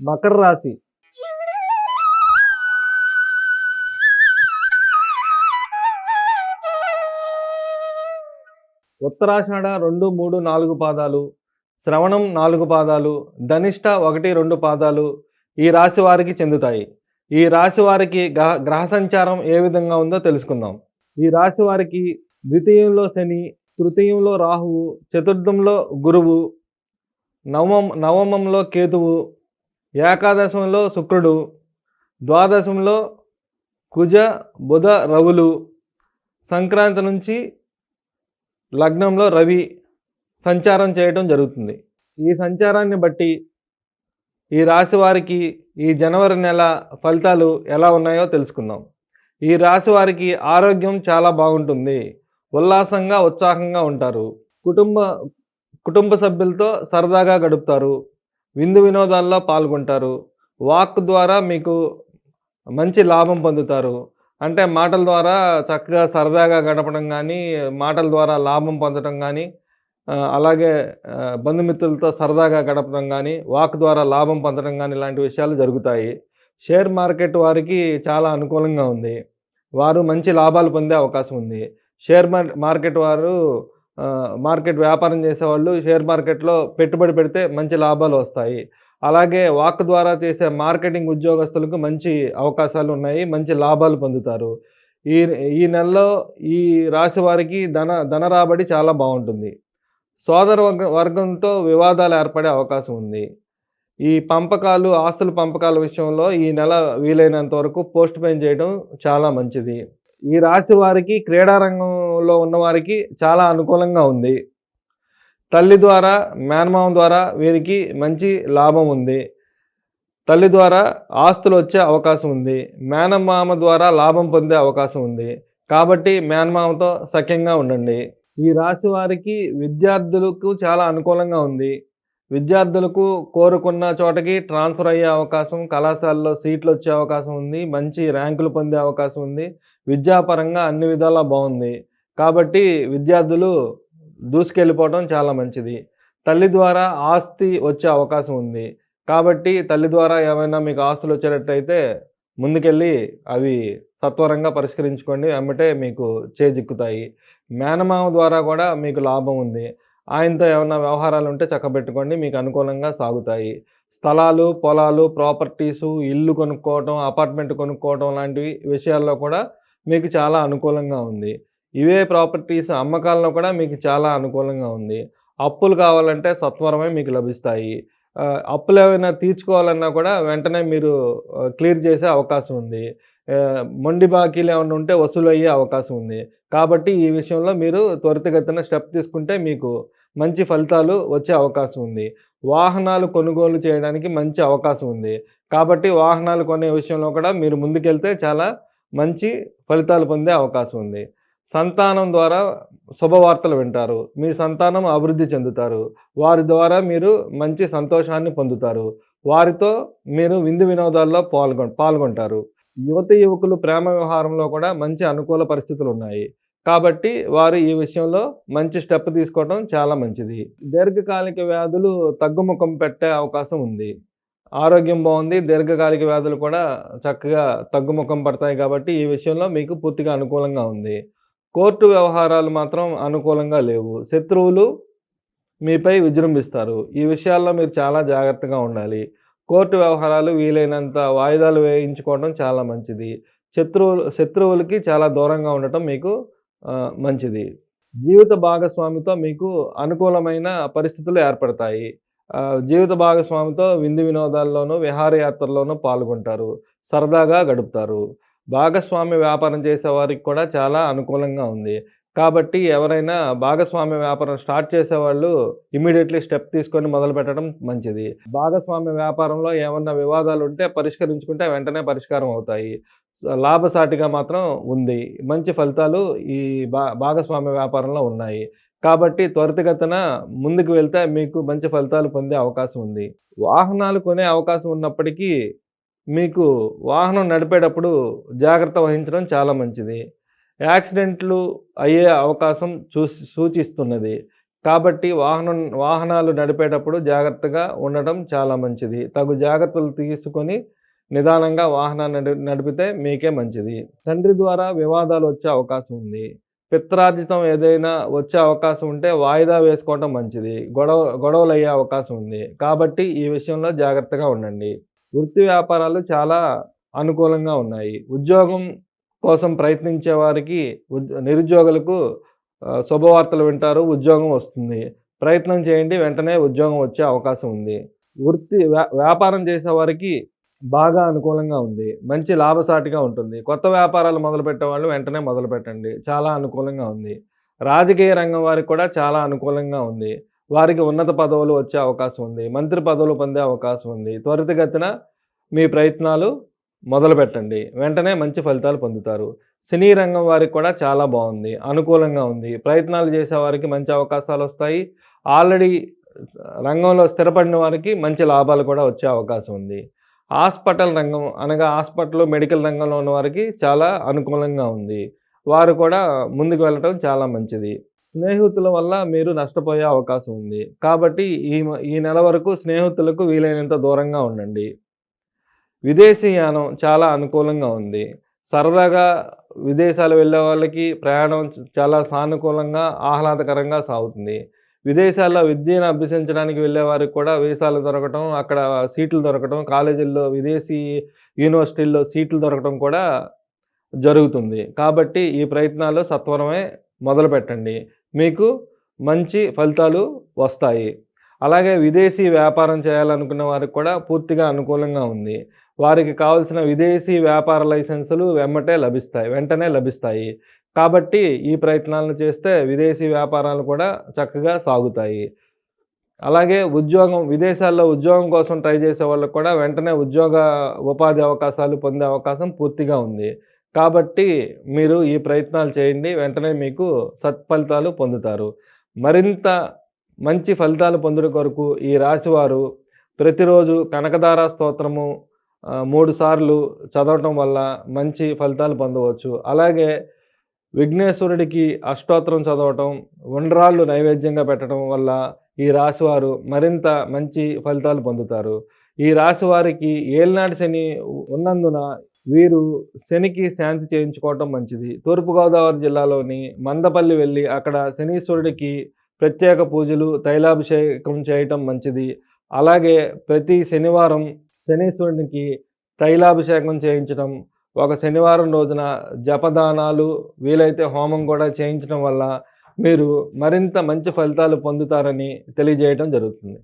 మకర రాశి. ఉత్తరాషాఢ రెండు మూడు నాలుగు పాదాలు. శ్రవణం నాలుగు పాదాలు. ధనిష్ట ఒకటి రెండు పాదాలు ఈ రాశి వారికి చెందుతాయి. ఈ రాశి వారికి గ్రహ గ్రహ సంచారం ఏ విధంగా ఉందో తెలుసుకుందాం. ఈ రాశి వారికి ద్వితీయంలో శని తృతీయంలో రాహువు చతుర్థంలో గురువు నవమం నవమంలో కేతువు ఏకాదశంలో శుక్రుడు ద్వాదశంలో కుజ బుధ రవులు సంక్రాంతి నుంచి లగ్నంలో రవి సంచారం చేయటం జరుగుతుంది. ఈ సంచారాన్ని బట్టి ఈ రాశి వారికి ఈ జనవరి నెల ఫలితాలు ఎలా ఉన్నాయో తెలుసుకుందాం. ఈ రాశి వారికి ఆరోగ్యం చాలా బాగుంటుంది. ఉల్లాసంగా ఉత్సాహంగా ఉంటారు. కుటుంబ కుటుంబ సభ్యులతో సరదాగా గడుపుతారు. విందు వినోదాల్లో పాల్గొంటారు. వాక్ ద్వారా మీకు మంచి లాభం పొందుతారు. అంటే మాటల ద్వారా చక్కగా సరదాగా గడపడం కానీ మాటల ద్వారా లాభం పొందడం కానీ అలాగే బంధుమిత్రులతో సరదాగా గడపడం కానీ వాక్ ద్వారా లాభం పొందడం కానీ ఇలాంటి విషయాలు జరుగుతాయి. షేర్ మార్కెట్ వారికి చాలా అనుకూలంగా ఉంది. వారు మంచి లాభాలు పొందే అవకాశం ఉంది. షేర్ మార్కెట్ వారు మార్కెట్ వ్యాపారం చేసేవాళ్ళు షేర్ మార్కెట్లో పెట్టుబడి పెడితే మంచి లాభాలు వస్తాయి. అలాగే వాక్ ద్వారా చేసే మార్కెటింగ్ ఉద్యోగస్తులకు మంచి అవకాశాలు ఉన్నాయి మంచి లాభాలు పొందుతారు. ఈ ఈ నెలలో ఈ రాశి వారికి ధన ధన రాబడి చాలా బాగుంటుంది. సోదర వర్గ వర్గంతో వివాదాలు ఏర్పడే అవకాశం ఉంది. ఈ పంపకాలు ఆస్తుల పంపకాల విషయంలో ఈ నెల వీలైనంత వరకు పోస్ట్ పోన్ చేయడం చాలా మంచిది. ఈ రాశి వారికి క్రీడారంగంలో ఉన్నవారికి చాలా అనుకూలంగా ఉంది. తల్లి ద్వారా మేనమామ ద్వారా వీరికి మంచి లాభం ఉంది. తల్లి ద్వారా ఆస్తులు వచ్చే అవకాశం ఉంది. మేనమామ ద్వారా లాభం పొందే అవకాశం ఉంది. కాబట్టి మేనమామతో సఖ్యంగా ఉండండి. ఈ రాశి వారికి విద్యార్థులకు చాలా అనుకూలంగా ఉంది. విద్యార్థులకు కోరుకున్న చోటకి ట్రాన్స్ఫర్ అయ్యే అవకాశం కళాశాలలో సీట్లు వచ్చే అవకాశం ఉంది మంచి ర్యాంకులు పొందే అవకాశం ఉంది విద్యాపరంగా అన్ని విధాలా బాగుంది. కాబట్టి విద్యార్థులు దూసుకెళ్ళిపోవడం చాలా మంచిది. తల్లి ద్వారా ఆస్తి వచ్చే అవకాశం ఉంది. కాబట్టి తల్లి ద్వారా ఏమైనా మీకు ఆస్తులు వచ్చేటట్టయితే ముందుకెళ్ళి అవి సత్వరంగా పరిష్కరించుకోండి అమ్మటే మీకు చేజిక్కుతాయి. మేనమామ ద్వారా కూడా మీకు లాభం ఉంది. ఆయనతో ఏమైనా వ్యవహారాలు ఉంటే చక్కబెట్టుకోండి మీకు అనుకూలంగా సాగుతాయి. స్థలాలు పొలాలు ప్రాపర్టీసు ఇల్లు కొనుక్కోవటం అపార్ట్మెంట్ కొనుక్కోవటం లాంటివి విషయాల్లో కూడా మీకు చాలా అనుకూలంగా ఉంది. ఇవే ప్రాపర్టీస్ అమ్మకాలలో కూడా మీకు చాలా అనుకూలంగా ఉంది. అప్పులు కావాలంటే సత్వరమే మీకు లభిస్తాయి. అప్పులు ఏమైనా తీర్చుకోవాలన్నా కూడా వెంటనే మీరు క్లియర్ చేసే అవకాశం ఉంది. మొండి బాకీలు ఏమైనా ఉంటే వసూలయ్యే అవకాశం ఉంది. కాబట్టి ఈ విషయంలో మీరు త్వరితగతిన స్టెప్ తీసుకుంటే మీకు మంచి ఫలితాలు వచ్చే అవకాశం ఉంది. వాహనాలు కొనుగోలు చేయడానికి మంచి అవకాశం ఉంది. కాబట్టి వాహనాలు కొనే విషయంలో కూడా మీరు ముందుకెళ్తే చాలా మంచి ఫలితాలు పొందే అవకాశం ఉంది. సంతానం ద్వారా శుభవార్తలు వింటారు. మీ సంతానం అభివృద్ధి చెందుతారు. వారి ద్వారా మీరు మంచి సంతోషాన్ని పొందుతారు. వారితో మీరు విందు వినోదాల్లో పాల్గొ పాల్గొంటారు. యువత యువకులు ప్రేమ వ్యవహారంలో కూడా మంచి అనుకూల పరిస్థితులు ఉన్నాయి కాబట్టి వారు ఈ విషయంలో మంచి స్టెప్ తీసుకోవడం చాలా మంచిది. దీర్ఘకాలిక వ్యాధులు తగ్గుముఖం పెట్టే అవకాశం ఉంది. ఆరోగ్యం బాగుంది దీర్ఘకాలిక వ్యాధులు కూడా చక్కగా తగ్గుముఖం పడతాయి కాబట్టి ఈ విషయంలో మీకు పూర్తిగా అనుకూలంగా ఉంది. కోర్టు వ్యవహారాలు మాత్రం అనుకూలంగా లేవు. శత్రువులు మీపై విజృంభిస్తారు. ఈ విషయాల్లో మీరు చాలా జాగ్రత్తగా ఉండాలి. కోర్టు వ్యవహారాలు వీలైనంత వాయిదాలు వేయించుకోవడం చాలా మంచిది. శత్రువులు శత్రువులకి చాలా దూరంగా ఉండటం మీకు మంచిది. జీవిత భాగస్వామితో మీకు అనుకూలమైన పరిస్థితులు ఏర్పడతాయి. జీవిత భాగస్వామితో విందు వినోదాల్లోనూ విహారయాత్రల్లోనూ పాల్గొంటారు. సరదాగా గడుపుతారు. భాగస్వామి వ్యాపారం చేసే వారికి కూడా చాలా అనుకూలంగా ఉంది. కాబట్టి ఎవరైనా భాగస్వామ్య వ్యాపారం స్టార్ట్ చేసేవాళ్ళు ఇమీడియట్లీ స్టెప్ తీసుకొని మొదలు పెట్టడం మంచిది. భాగస్వామ్య వ్యాపారంలో ఏమన్నా వివాదాలు ఉంటే పరిష్కరించుకుంటే వెంటనే పరిష్కారం అవుతాయి. లాభసాటిగా మాత్రం ఉంది. మంచి ఫలితాలు ఈ భా భాగస్వామ్య వ్యాపారంలో ఉన్నాయి. కాబట్టి త్వరితగతన ముందుకు వెళ్తే మీకు మంచి ఫలితాలు పొందే అవకాశం ఉంది. వాహనాలు కొనే అవకాశం ఉన్నప్పటికీ మీకు వాహనం నడిపేటప్పుడు జాగ్రత్త వహించడం చాలా మంచిది. యాక్సిడెంట్లు అయ్యే అవకాశం చూసి సూచిస్తున్నది. కాబట్టి వాహనం వాహనాలు నడిపేటప్పుడు జాగ్రత్తగా ఉండటం చాలా మంచిది. తగు జాగ్రత్తలు తీసుకొని నిదానంగా వాహనాన్ని నడి నడిపితే మీకే మంచిది. తండ్రి ద్వారా వివాదాలు వచ్చే అవకాశం ఉంది. పిత్రార్జితం ఏదైనా వచ్చే అవకాశం ఉంటే వాయిదా వేసుకోవటం మంచిది. గొడవ గొడవలు అయ్యే అవకాశం ఉంది. కాబట్టి ఈ విషయంలో జాగ్రత్తగా ఉండండి. వృత్తి వ్యాపారాలు చాలా అనుకూలంగా ఉన్నాయి. ఉద్యోగం కోసం ప్రయత్నించే వారికి నిరుద్యోగులకు శుభవార్తలు వింటారు ఉద్యోగం వస్తుంది. ప్రయత్నం చేయండి వెంటనే ఉద్యోగం వచ్చే అవకాశం ఉంది. వృత్తి వ్యాపారం చేసే వారికి బాగా అనుకూలంగా ఉంది. మంచి లాభసాటిగా ఉంటుంది. కొత్త వ్యాపారాలు మొదలుపెట్టే వాళ్ళు వెంటనే మొదలు పెట్టండి చాలా అనుకూలంగా ఉంది. రాజకీయ రంగం వారికి కూడా చాలా అనుకూలంగా ఉంది. వారికి ఉన్నత పదవులు వచ్చే అవకాశం ఉంది. మంత్రి పదవులు పొందే అవకాశం ఉంది. త్వరితగతిన మీ ప్రయత్నాలు మొదలు పెట్టండి వెంటనే మంచి ఫలితాలు పొందుతారు. సినీ రంగం వారికి కూడా చాలా బాగుంది. అనుకూలంగా ఉంది. ప్రయత్నాలు చేసే వారికి మంచి అవకాశాలు వస్తాయి. ఆల్రెడీ రంగంలో స్థిరపడిన వారికి మంచి లాభాలు కూడా వచ్చే అవకాశం ఉంది. హాస్పిటల్ రంగం అనగా హాస్పిటల్ మెడికల్ రంగంలో ఉన్న వారికి చాలా అనుకూలంగా ఉంది. వారు కూడా ముందుకు వెళ్ళటం చాలా మంచిది. స్నేహితుల వల్ల మీరు నష్టపోయే అవకాశం ఉంది. కాబట్టి ఈ ఈ నెల వరకు స్నేహితులకు వీలైనంత దూరంగా ఉండండి. విదేశీయానం చాలా అనుకూలంగా ఉంది. సరదాగా విదేశాలు వెళ్ళే వాళ్ళకి ప్రయాణం చాలా సానుకూలంగా ఆహ్లాదకరంగా సాగుతుంది. విదేశాల్లో విద్యను అభ్యసించడానికి వెళ్ళే వారికి కూడా వీసాలు దొరకటం అక్కడ సీట్లు దొరకటం కాలేజీల్లో విదేశీ యూనివర్సిటీల్లో సీట్లు దొరకటం కూడా జరుగుతుంది. కాబట్టి ఈ ప్రయత్నాలు సత్వరమే మొదలు పెట్టండి మీకు మంచి ఫలితాలు వస్తాయి. అలాగే విదేశీ వ్యాపారం చేయాలనుకున్న వారికి కూడా పూర్తిగా అనుకూలంగా ఉంది. వారికి కావాల్సిన విదేశీ వ్యాపార లైసెన్సులు వెమ్మటే లభిస్తాయి వెంటనే లభిస్తాయి. కాబట్టి ఈ ప్రయత్నాలను చేస్తే విదేశీ వ్యాపారాలు కూడా చక్కగా సాగుతాయి. అలాగే ఉద్యోగం విదేశాల్లో ఉద్యోగం కోసం ట్రై చేసే వాళ్ళకు కూడా వెంటనే ఉద్యోగ ఉపాధి అవకాశాలు పొందే అవకాశం పూర్తిగా ఉంది. కాబట్టి మీరు ఈ ప్రయత్నాలు చేయండి వెంటనే మీకు సత్ఫలితాలు పొందుతారు. మరింత మంచి ఫలితాలు పొందుట కొరకు ఈ రాశివారు ప్రతిరోజు కనకదార స్తోత్రము మూడు సార్లు చదవటం వల్ల మంచి ఫలితాలు పొందవచ్చు. అలాగే విఘ్నేశ్వరుడికి అష్టోత్తరం చదవటం ఉండ్రాళ్ళు నైవేద్యంగా పెట్టడం వల్ల ఈ రాశివారు మరింత మంచి ఫలితాలు పొందుతారు. ఈ రాశి వారికి ఏలినాటి శని ఉన్నందున వీరు శనికి శాంతి చేయించుకోవటం మంచిది. తూర్పుగోదావరి జిల్లాలోని మందపల్లి వెళ్ళి అక్కడ శనీశ్వరుడికి ప్రత్యేక పూజలు తైలాభిషేకం చేయటం మంచిది. అలాగే ప్రతి శనివారం శనీశ్వరునికి తైలాభిషేకం చేయించడం ఒక శనివారం రోజున జపదానాలు వీలైతే హోమం కూడా చేయించడం వల్ల మీరు మరింత మంచి ఫలితాలు పొందుతారని తెలియజేయడం జరుగుతుంది.